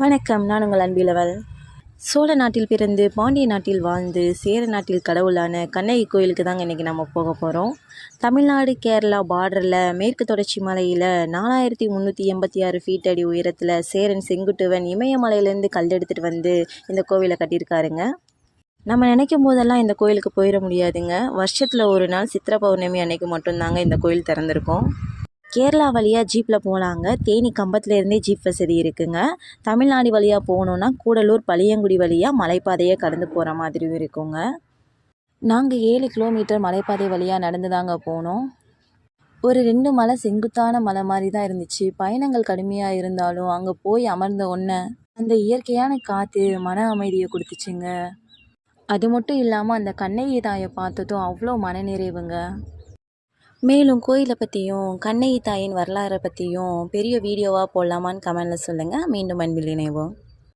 வணக்கம் நான் உங்கள் அன்பிலவல் சோழ நாட்டில் பிறந்து பாண்டிய நாட்டில் வாழ்ந்து சேர நாட்டில் கடவுளான கண்ணகி கோயிலுக்கு தாங்க இன்றைக்கி நம்ம போக போகிறோம் தமிழ்நாடு கேரளா பார்டரில் மேற்கு தொடர்ச்சி மலையில் நாலாயிரத்தி முந்நூற்றி எண்பத்தி ஆறு ஃபீட் அடி உயரத்தில் சேரன் செங்குட்டுவன் இமயமலையிலேருந்து கல் எடுத்துகிட்டு வந்து இந்த கோவிலை கட்டியிருக்காருங்க. நம்ம நினைக்கும் போதெல்லாம் இந்த கோயிலுக்கு போயிட முடியாதுங்க. வருஷத்தில் ஒரு நாள் சித்திரை பௌர்ணமி அன்னைக்கு மட்டும்தாங்க இந்த கோயில் திறந்திருக்கும். கேரளா வழியாக ஜீப்பில் போகலாங்க தேனி கம்பத்துலேருந்தே ஜீப் வசதி இருக்குங்க. தமிழ்நாடு வழியாக போகணுன்னா கூடலூர் பளியங்குடி வழியாக மலைப்பாதையை கடந்து போகிற மாதிரியும் இருக்குங்க. நாங்கள் ஏழு கிலோமீட்டர் மலைப்பாதை வழியாக நடந்து தாங்க போனோம். ஒரு ரெண்டு மலை செங்குத்தான மலை மாதிரி தான் இருந்துச்சு. பயணங்கள் கடுமையாக இருந்தாலும் அங்கே போய் அமர்ந்த உடனே அந்த இயற்கையான காற்று மன அமைதியை கொடுத்துச்சுங்க. அது மட்டும் இல்லாமல் அந்த கண்ணகி தாயை பார்த்ததும் அவ்வளோ மனநிறைவுங்க. மேலும் கோயிலை பற்றியும் கண்ணகி தாயின் வரலாறை பற்றியும் பெரிய வீடியோவாக போடலாமான்னு கமெண்டில் சொல்லுங்கள் மீண்டும் அன்பில் இணைவோம்.